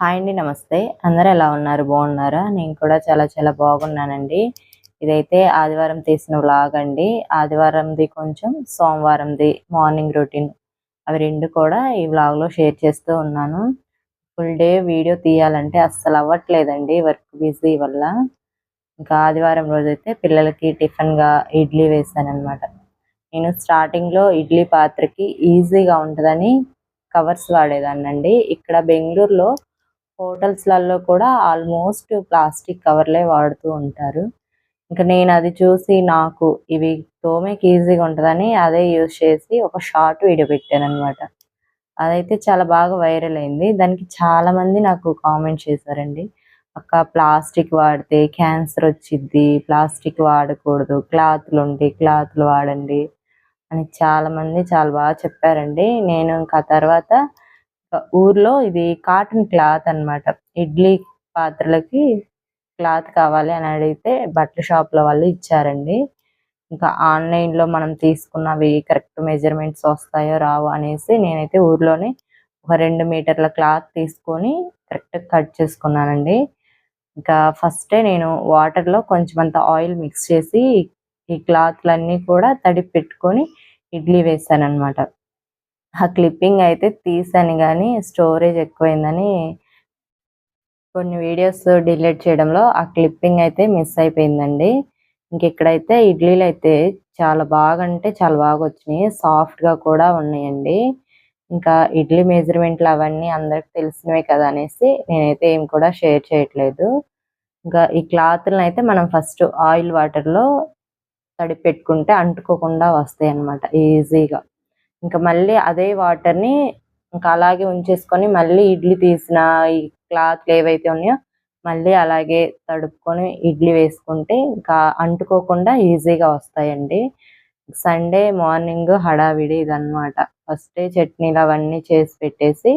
Hi అండి నమస్తే. అందరూ ఎలా ఉన్నారు? బాగున్నారా? నేను కూడా చాలా చాలా బాగున్నానండి. ఇదైతే ఆదివారం తీసిన వ్లాగ్ అండి. ఆదివారంది కొంచెం సోమవారంది మార్నింగ్ రొటీన్. అవి రెండు కూడా ఈ వ్లాగ్లో షేర్ చేస్తూ ఉన్నాను. ఫుల్ డే వీడియో తీయాలంటే అస్సలు అవ్వట్లేదండి వర్క్ బిజీ వల్ల. ఇంకా ఆదివారం రోజైతే పిల్లలకి టిఫిన్గా ఇడ్లీ వేసాను నేను స్టార్టింగ్లో ఇడ్లీ పాత్రకి ఈజీగా ఉంటుందని కవర్స్ వాడేదాన్నండి. ఇక్కడ బెంగళూరులో హోటల్స్లలో కూడా ఆల్మోస్ట్ ప్లాస్టిక్ కవర్లే వాడుతూ ఉంటారు. ఇంకా నేను అది చూసి నాకు ఇవి తోమేకి ఈజీగా ఉంటుందని అదే యూజ్ చేసి ఒక షార్ట్ వీడియో పెట్టాను అనమాట అదైతే చాలా బాగా వైరల్ అయింది. దానికి చాలా మంది నాకు కామెంట్ చేశారండి. అక్క ప్లాస్టిక్ వాడితే క్యాన్సర్ వచ్చిద్ది ప్లాస్టిక్ వాడకూడదు క్లాత్లు ఉంటాయి క్లాత్లు వాడండి అని చాలా మంది చాలా బాగా చెప్పారండి. నేను ఇంకా తర్వాత ఊర్లో ఇది కాటన్ క్లాత్ అన్నమాట. ఇడ్లీ పాత్రలకి క్లాత్ కావాలి అని అడిగితే బట్టల షాప్లో వాళ్ళు ఇచ్చారండి. ఇంకా ఆన్లైన్లో మనం తీసుకున్నవి కరెక్ట్ మెజర్మెంట్స్ వస్తాయో రావు అనేసి నేనైతే ఊర్లోనే ఒక రెండు మీటర్ల క్లాత్ తీసుకొని కరెక్ట్ కట్ చేసుకున్నానండి. ఇంకా ఫస్టే నేను వాటర్లో కొంచెం అంత ఆయిల్ మిక్స్ చేసి ఈ క్లాత్లన్నీ కూడా తడిపి పెట్టుకొని ఇడ్లీ వేసాను అనమాట ఆ క్లిప్పింగ్ అయితే తీసాను కానీ స్టోరేజ్ ఎక్కువైందని కొన్ని వీడియోస్ డిలీట్ చేయడంలో ఆ క్లిప్పింగ్ అయితే మిస్ అయిపోయిందండి. ఇంకెక్కడైతే ఇడ్లీలు అయితే చాలా బాగా అంటే చాలా బాగా వచ్చినాయి. సాఫ్ట్గా కూడా ఉన్నాయండి. ఇంకా ఇడ్లీ మెజర్మెంట్లు అవన్నీ అందరికి తెలిసినవే కదా అనేసి నేనైతే ఏం కూడా షేర్ చేయట్లేదు. ఇంకా ఈ క్లాత్లను అయితే మనం ఫస్ట్ ఆయిల్ వాటర్లో తడిపెట్టుకుంటే అంటుకోకుండా వస్తాయి అన్నమాట ఈజీగా ఇంకా మళ్ళీ అదే వాటర్ని ఇంకా అలాగే ఉంచేసుకొని మళ్ళీ ఇడ్లీ తీసిన ఈ క్లాత్లు ఏవైతే ఉన్నాయో మళ్ళీ అలాగే తడుపుకొని ఇడ్లీ వేసుకుంటే ఇంకా అంటుకోకుండా ఈజీగా వస్తాయండి. సండే మార్నింగ్ హడావిడి ఇదన్నమాట. ఫస్టే చట్నీలు అవన్నీ చేసి పెట్టేసి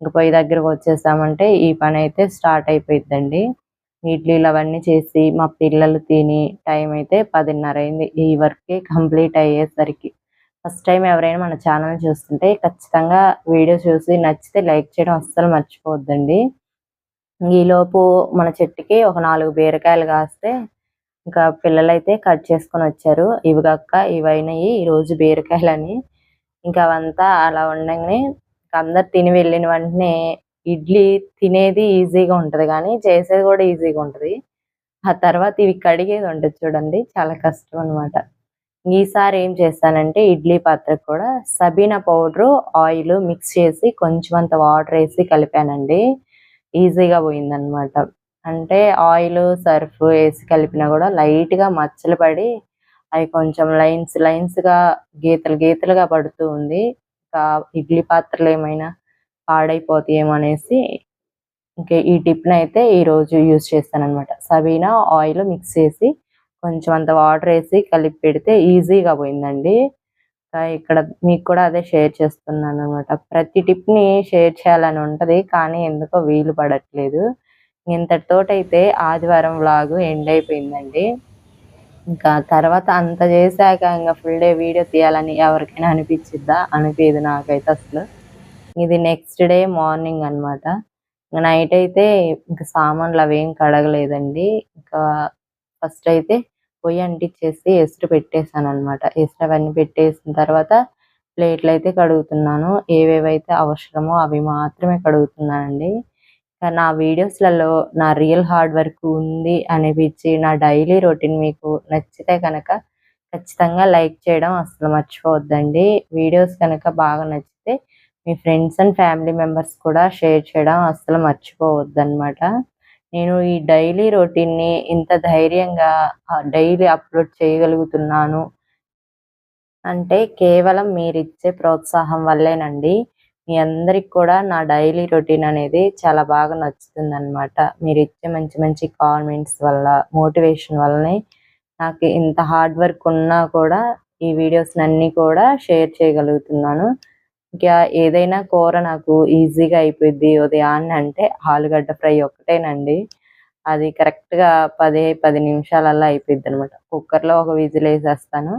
ఇంక పొయ్యి దగ్గరకు వచ్చేసామంటే ఈ పని అయితే స్టార్ట్ అయిపోయిద్దండి. ఇడ్లీలు అవన్నీ చేసి మా పిల్లలు తిని టైం అయితే పదిన్నర అయింది. ఈ వర్కే కంప్లీట్ అయ్యేసరికి. ఫస్ట్ టైం ఎవరైనా మన ఛానల్ చూస్తుంటే ఖచ్చితంగా వీడియో చూసి నచ్చితే లైక్ చేయడం అస్సలు మర్చిపోవద్దండి. ఈలోపు మన చెట్టుకి ఒక నాలుగు బీరకాయలు కాస్తే ఇంకా పిల్లలైతే కట్ చేసుకొని వచ్చారు. ఇవి కాక ఇవైనాయి ఈరోజు బీరకాయలని. ఇంకా అవంతా అలా ఉండగానే అందరు తిని వెళ్ళిన వెంటనే ఇడ్లీ తినేది ఈజీగా ఉంటది కానీ చేసేది కూడా ఈజీగా ఉంటది. ఆ తర్వాత ఇవి కడిగేది ఉంటుంది చూడండి చాలా కష్టం అనమాట ఈసారి ఏం చేస్తానంటే ఇడ్లీ పాత్రకు కూడా సబీనా పౌడర్ ఆయిల్ మిక్స్ చేసి కొంచెం అంత వాటర్ వేసి కలిపానండి. ఈజీగా పోయిందనమాట అంటే ఆయిల్ సర్ఫ్ వేసి కలిపినా కూడా లైట్గా మచ్చలు పడి అవి కొంచెం లైన్స్ లైన్స్గా గీతలు గీతలుగా పడుతూ ఉంది. ఇంకా ఇడ్లీ పాత్రలు ఏమైనా పాడైపోతాయేమో అనేసి ఇంకా ఈ టిప్ని అయితే ఈ రోజు యూజ్ చేస్తానమాట సబీనా ఆయిల్ మిక్స్ చేసి కొంచెం అంత వాటర్ వేసి కలిపి పెడితే ఈజీగా పోయిందండి. ఇక్కడ మీకు కూడా అదే షేర్ చేస్తున్నాను అనమాట ప్రతి టిప్ని షేర్ చేయాలని ఉంటది కానీ ఎందుకో వీలు పడట్లేదు. ఇంతటితోటైతే ఆదివారం వ్లాగ్ ఎండ్ అయిపోయిందండి. ఇంకా తర్వాత అంత చేశాక ఇంకా ఫుల్ డే వీడియో తీయాలని ఎవరికైనా అనిపించిద్దా? అనిపించదు నాకైతే అసలు. ఇది నెక్స్ట్ డే మార్నింగ్ అనమాట నైట్ అయితే ఇంకా సామాన్లు అవేం కడగలేదండి. ఇంకా ఫస్ట్ అయితే పొయ్యి అంటించేసి ఎసురు పెట్టేశాను అనమాట ఎసురు అవన్నీ పెట్టేసిన తర్వాత ప్లేట్లు అయితే కడుగుతున్నాను. ఏవేవైతే అవసరమో అవి మాత్రమే కడుగుతున్నానండి. నా వీడియోస్లలో నా రియల్ హార్డ్ వర్క్ ఉంది అనిపించి నా డైలీ రొటీన్ మీకు నచ్చితే కనుక ఖచ్చితంగా లైక్ చేయడం అసలు మర్చిపోవద్దండి. వీడియోస్ కనుక బాగా నచ్చితే మీ ఫ్రెండ్స్ అండ్ ఫ్యామిలీ మెంబర్స్ కూడా షేర్ చేయడం అసలు మర్చిపోవద్దు అనమాట నేను ఈ డైలీ రొటీన్ని ఇంత ధైర్యంగా డైలీ అప్లోడ్ చేయగలుగుతున్నాను అంటే కేవలం మీరిచ్చే ప్రోత్సాహం వల్లేనండి. మీ అందరికి కూడా నా డైలీ రొటీన్ అనేది చాలా బాగా నచ్చుతుంది అనమాట మీరు ఇచ్చే మంచి మంచి కామెంట్స్ వల్ల మోటివేషన్ వల్లనే నాకు ఇంత హార్డ్ వర్క్ ఉన్నా కూడా ఈ వీడియోస్ అన్నీ కూడా షేర్ చేయగలుగుతున్నాను. ఇంకా ఏదైనా కూర నాకు ఈజీగా అయిపోయింది ఉదయాన్నే అంటే ఆలుగడ్డ ఫ్రై ఒకటేనండి అది కరెక్ట్గా పది పది నిమిషాలల్లో అయిపోద్ది అనమాట కుక్కర్లో ఒక విజిల్ వేసేస్తాను.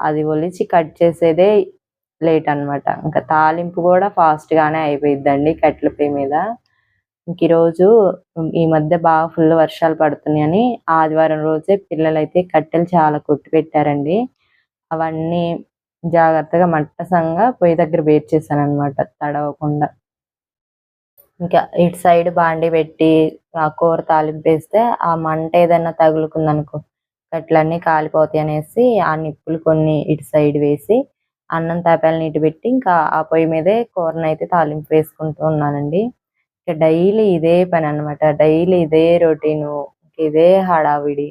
అది ఒలిచి కట్ చేసేదే లేట్ అనమాట ఇంకా తాలింపు కూడా ఫాస్ట్గానే అయిపోయిద్దండి కట్టెల పొయ్యి మీద. ఇంక ఈరోజు ఈ మధ్య బాగా ఫుల్ వర్షాలు పడుతున్నాయని ఆదివారం రోజే పిల్లలైతే కట్టెలు చాలా కొట్టి పెట్టారండి అవన్నీ జాగ్రత్తగా మట్టసంగా పొయ్యి దగ్గర వేట్ చేశాను అనమాట తడవకుండా. ఇంకా ఇటు సైడ్ బాండి పెట్టి ఆ కూర తాలింపు వేస్తే ఆ మంట ఏదైనా తగులుకుందనుకో కట్లన్నీ కాలిపోతాయి అనేసి ఆ నిప్పులు కొన్ని ఇటు సైడ్ వేసి అన్నం తాపాలు నీటి పెట్టి ఇంకా ఆ పొయ్యి మీదే కూరని అయితే తాలింపు వేసుకుంటూ ఉన్నానండి. ఇంకా డైలీ ఇదే పని అనమాట డైలీ ఇదే రొటీను ఇదే హడావిడి.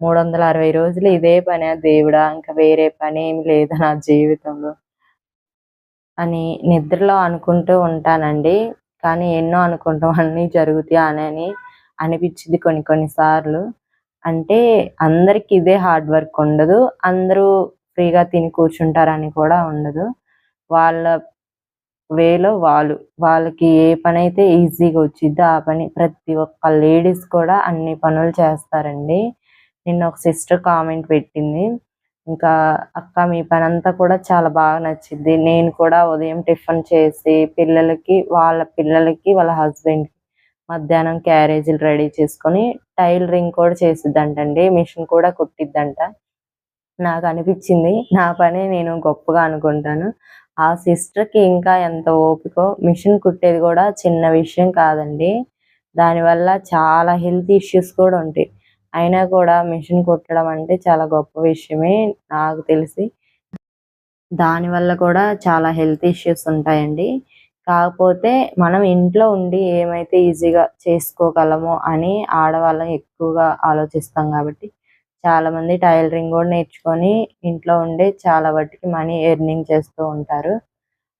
మూడు వందల అరవై రోజులు ఇదే పని దేవుడా? ఇంకా వేరే పని ఏమి లేదు నా జీవితంలో. అని నిద్రలో అనుకుంటూ ఉంటానండి. కానీ ఎన్నో అనుకుంటాం. అన్నీ జరుగుతాయి అని అనిపించింది కొన్ని కొన్ని సార్లు. అంటే అందరికి ఇదే హార్డ్ వర్క్ ఉండదు. అందరూ ఫ్రీగా తిని కూర్చుంటారని కూడా ఉండదు. వాళ్ళ వేలో వాళ్ళు. వాళ్ళకి ఏ పని అయితే ఈజీగా వచ్చిద్దో ఆ పని ప్రతి ఒక్క లేడీస్ కూడా అన్ని పనులు చేస్తారండి. నిన్న ఒక సిస్టర్ కామెంట్ పెట్టింది. ఇంకా అక్క మీ పని అంతా కూడా చాలా బాగా నచ్చింది. నేను కూడా ఉదయం టిఫిన్ చేసి పిల్లలకి వాళ్ళ పిల్లలకి వాళ్ళ హస్బెండ్కి మధ్యాహ్నం క్యారేజీలు రెడీ చేసుకొని టైలరింగ్ కూడా చేసిద్దంటండి. మిషన్ కూడా కుట్టిద్దంట. నాకు అనిపించింది నా పని నేను గొప్పగా అనుకుంటాను. ఆ సిస్టర్కి ఇంకా ఎంత ఓపికో మిషన్ కుట్టేది కూడా చిన్న విషయం కాదండి. దానివల్ల చాలా హెల్త్ ఇష్యూస్ కూడా ఉంటాయి. అయినా కూడా మిషన్ కుట్టడం అంటే చాలా గొప్ప విషయమే నాకు తెలిసి. దానివల్ల కూడా చాలా హెల్త్ ఇష్యూస్ ఉంటాయండి. కాకపోతే మనం ఇంట్లో ఉండి ఏమైతే ఈజీగా చేసుకోగలమో అని ఆడవాళ్ళం ఎక్కువగా ఆలోచిస్తాం కాబట్టి చాలా మంది టైలరింగ్ కూడా నేర్చుకొని ఇంట్లో ఉండే చాలా వాటికి మనీ ఎర్నింగ్ చేస్తూ ఉంటారు.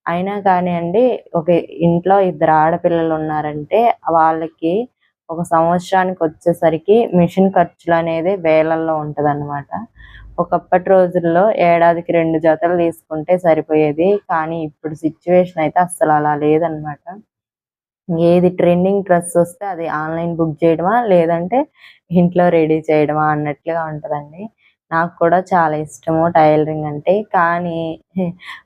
అయినా కానీ అండి ఒక ఇంట్లో ఇద్దరు ఆడపిల్లలు ఉన్నారంటే వాళ్ళకి ఒక సంవత్సరానికి వచ్చేసరికి మిషన్ ఖర్చులు అనేది వేలల్లో ఉంటుంది అనమాట ఒకప్పటి రోజుల్లో ఏడాదికి రెండు జతలు తీసుకుంటే సరిపోయేది. కానీ ఇప్పుడు సిచ్యువేషన్ అయితే అస్సలు అలా లేదనమాట ఏది ట్రెండింగ్ డ్రెస్ వస్తే అది ఆన్లైన్ బుక్ చేయడమా? లేదంటే ఇంట్లో రెడీ చేయడమా? అన్నట్లుగా ఉంటుందండి. నాకు కూడా చాలా ఇష్టము టైలరింగ్ అంటే. కానీ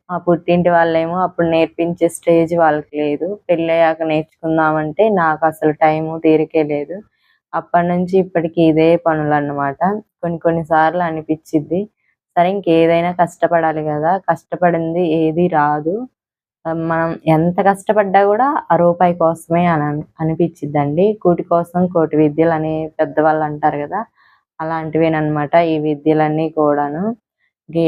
మా పుట్టింటి వాళ్ళేమో అప్పుడు నేర్పించే స్టేజ్ వాళ్ళకి లేదు. పెళ్ళయ్యాక నేర్చుకుందామంటే నాకు అసలు టైము తీరికే లేదు. అప్పటి నుంచి ఇప్పటికి ఇదే పనులు అన్నమాట కొన్ని కొన్ని సార్లు సరే ఇంకేదైనా కష్టపడాలి కదా. కష్టపడింది ఏది రాదు. మనం ఎంత కష్టపడ్డా కూడా ఆ రూపాయి కోసమే అని అనిపించిద్దండి కూటి కోసం కోటి విద్యలు అనే పెద్దవాళ్ళు అంటారు కదా. అలాంటివేనమాట ఈ విద్యలన్నీ కూడాను.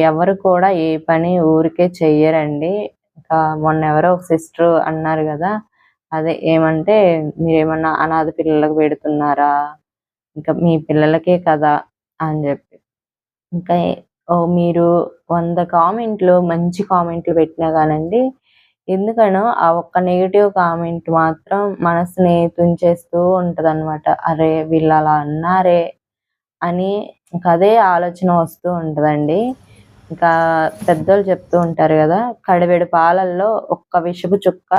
ఎవరు కూడా ఏ పని ఊరికే చెయ్యరండి. ఇంకా మొన్న ఎవరో ఒక సిస్టర్ అన్నారు కదా అదే ఏమంటే మీరేమన్నా అనాథ పిల్లలకు పెడుతున్నారా? ఇంకా మీ పిల్లలకే కదా అని చెప్పి. ఇంకా ఓ మీరు వంద కామెంట్లు మంచి కామెంట్లు పెట్టినా కానండి ఎందుకనో ఆ ఒక్క నెగిటివ్ కామెంట్ మాత్రం మనసుని తుంచేస్తూ ఉంటది అనమాట అరే వీళ్ళు అలా అన్నారే అని ఇంకా అదే ఆలోచన వస్తూ ఉంటుందండి. ఇంకా పెద్దోళ్ళు చెప్తూ ఉంటారు కదా కడవేడు పాలల్లో ఒక్క విషపు చుక్క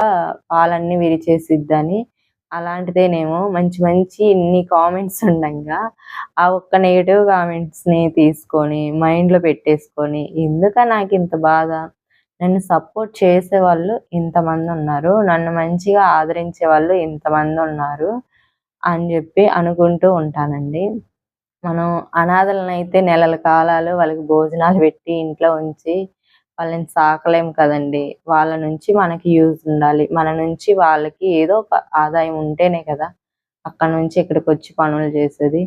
పాలన్నీ విరిచేసిద్దని. అలాంటిదేనేమో మంచి మంచి ఇన్ని కామెంట్స్ ఉండగా ఆ ఒక్క నెగిటివ్ కామెంట్స్ని తీసుకొని మైండ్లో పెట్టేసుకొని ఎందుక నాకు ఇంత బాధ? నన్ను సపోర్ట్ చేసే వాళ్ళు ఇంతమంది ఉన్నారు నన్ను మంచిగా ఆదరించే వాళ్ళు ఇంతమంది ఉన్నారు అని చెప్పి అనుకుంటూ ఉంటానండి. మనం అనాథలనైతే నెలల కాలాలు వాళ్ళకి భోజనాలు పెట్టి ఇంట్లో ఉంచి వాళ్ళని సాకలేం కదండి. వాళ్ళ నుంచి మనకి యూజ్ ఉండాలి. మన నుంచి వాళ్ళకి ఏదో ఒక ఆదాయం ఉంటేనే కదా అక్కడ నుంచి ఇక్కడికి వచ్చి పనులు చేసేది.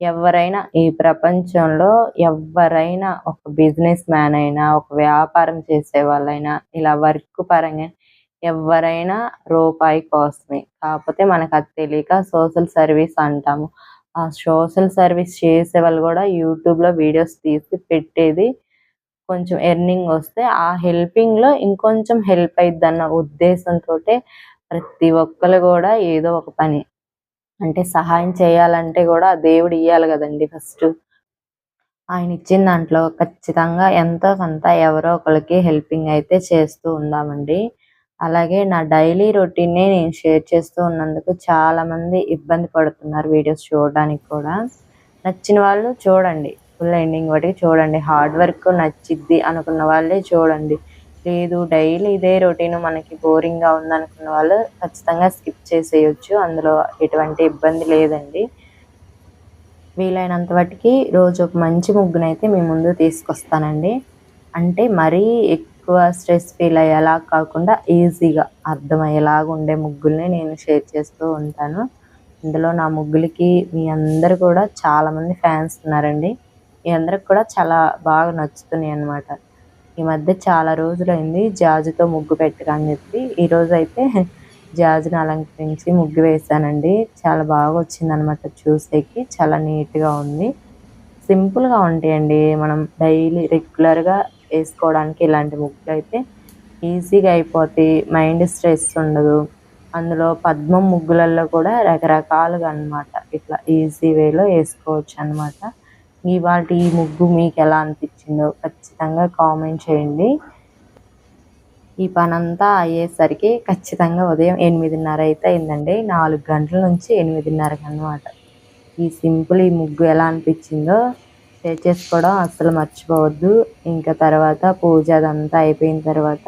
ఎవరైనా ఈ ప్రపంచంలో ఎవరైనా ఒక బిజినెస్ మ్యాన్ అయినా ఒక వ్యాపారం చేసే వాళ్ళైనా ఇలా వర్క్ పరంగా ఎవరైనా రూపాయి కోసమే. కాకపోతే మనకు అది తెలియక సోషల్ సర్వీస్ అంటాము. ఆ సోషల్ సర్వీస్ చేసే వాళ్ళు కూడా యూట్యూబ్లో వీడియోస్ తీసి పెట్టేది. కొంచెం ఎర్నింగ్ వస్తే ఆ హెల్పింగ్లో ఇంకొంచెం హెల్ప్ అయ్యిద్ది అన్న ఉద్దేశంతో ప్రతి ఒక్కరు కూడా ఏదో ఒక పని అంటే సహాయం చేయాలంటే కూడా దేవుడు ఇవ్వాలి కదండి ఫస్ట్. ఆయన ఇచ్చిన దాంట్లో ఖచ్చితంగా ఎంతో కొంత ఎవరో ఒకరికి హెల్పింగ్ అయితే చేస్తూ ఉందామండి. అలాగే నా డైలీ రొటీన్నే నేను షేర్ చేస్తూ ఉన్నందుకు చాలామంది ఇబ్బంది పడుతున్నారు వీడియోస్ చూడడానికి కూడా. నచ్చిన వాళ్ళు చూడండి. ఫుల్ ఎండింగ్ వరకు చూడండి. హార్డ్ వర్క్ నచ్చిద్ది అనుకున్న వాళ్ళే చూడండి. లేదు డైలీ ఇదే రొటీన్ మనకి బోరింగ్గా ఉందనుకున్న వాళ్ళు ఖచ్చితంగా స్కిప్ చేసేయచ్చు. అందులో ఎటువంటి ఇబ్బంది లేదండి. వీలైనంత వాటికి రోజు ఒక మంచి ముగ్గునైతే మీ ముందు తీసుకొస్తానండి. అంటే మరీ ఎక్కువ స్ట్రెస్ ఫీల్ అయ్యేలా కాకుండా ఈజీగా అర్థమయ్యేలాగా ఉండే ముగ్గుల్ని నేను షేర్ చేస్తూ ఉంటాను. ఇందులో నా ముగ్గులకి మీ అందరు కూడా చాలామంది ఫ్యాన్స్ ఉన్నారండి. మీ అందరికి కూడా చాలా బాగా నచ్చుతున్నాయి అన్నమాట. ఈ మధ్య చాలా రోజులైంది జాజుతో ముగ్గు పెట్టగా అని చెప్పి. ఈరోజు అయితే జాజుని అలంకరించి ముగ్గు వేసానండి చాలా బాగా వచ్చింది అనమాట చూసేకి. చాలా నీట్గా ఉంది. సింపుల్గా ఉంటాయండి. మనం డైలీ రెగ్యులర్గా వేసుకోవడానికి ఇలాంటి ముగ్గులు అయితే ఈజీగా అయిపోతాయి. మైండ్ స్ట్రెస్ ఉండదు. అందులో పద్మం ముగ్గులలో కూడా రకరకాలుగా అనమాట ఇట్లా ఈజీ వేలో వేసుకోవచ్చు అనమాట ఇవాళ ఈ ముగ్గు మీకు ఎలా అనిపించిందో ఖచ్చితంగా కామెంట్ చేయండి. ఈ పనంతా అయ్యేసరికి ఖచ్చితంగా ఉదయం ఎనిమిదిన్నర అయితే అయిందండి. నాలుగు గంటల నుంచి ఎనిమిదిన్నరకు అనమాట ఈ సింపుల్ ఈ ముగ్గు ఎలా అనిపించిందో షేర్ చేసుకోవడం అస్సలు మర్చిపోవద్దు. ఇంకా తర్వాత పూజ అదంతా అయిపోయిన తర్వాత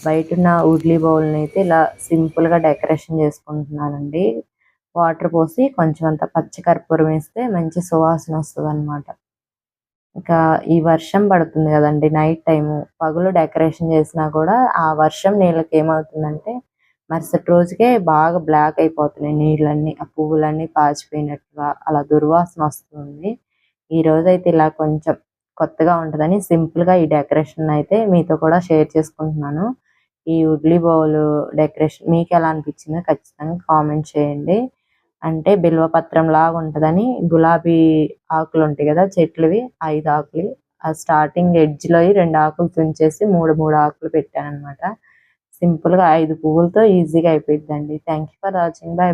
బయట ఉన్న ఉడ్లీ బౌల్ని అయితే ఇలా సింపుల్గా డెకరేషన్ చేసుకుంటున్నానండి. వాటర్ పోసి కొంచెం అంత పచ్చి కర్పూరం వేస్తే మంచి సువాసన వస్తుంది అనమాట ఇంకా ఈ వర్షం పడుతుంది కదండి నైట్ టైము. పగులు డెకరేషన్ చేసినా కూడా ఆ వర్షం నీళ్ళకి ఏమవుతుందంటే మరుసటి రోజుకే బాగా బ్లాక్ అయిపోతున్నాయి నీళ్ళన్నీ. ఆ పువ్వులన్నీ పాచిపోయినట్టుగా అలా దుర్వాసన వస్తుంది. ఈ రోజు అయితే ఇలా కొంచెం కొత్తగా ఉంటుందని సింపుల్గా ఈ డెకరేషన్ అయితే మీతో కూడా షేర్ చేసుకుంటున్నాను. ఈ ఉడ్లీ బౌల్ డెకరేషన్ మీకు ఎలా అనిపించిందో ఖచ్చితంగా కామెంట్ చేయండి. అంటే బిల్వ పత్రం లాగా ఉంటుందని గులాబీ ఆకులు ఉంటాయి కదా చెట్లువి ఐదు ఆకులు. ఆ స్టార్టింగ్ ఎడ్జ్లో రెండు ఆకులు తుంచేసి మూడు మూడు ఆకులు పెట్టాను అనమాట సింపుల్గా ఐదు పువ్వులతో ఈజీగా అయిపోయిందండి thank you for watching. Bye.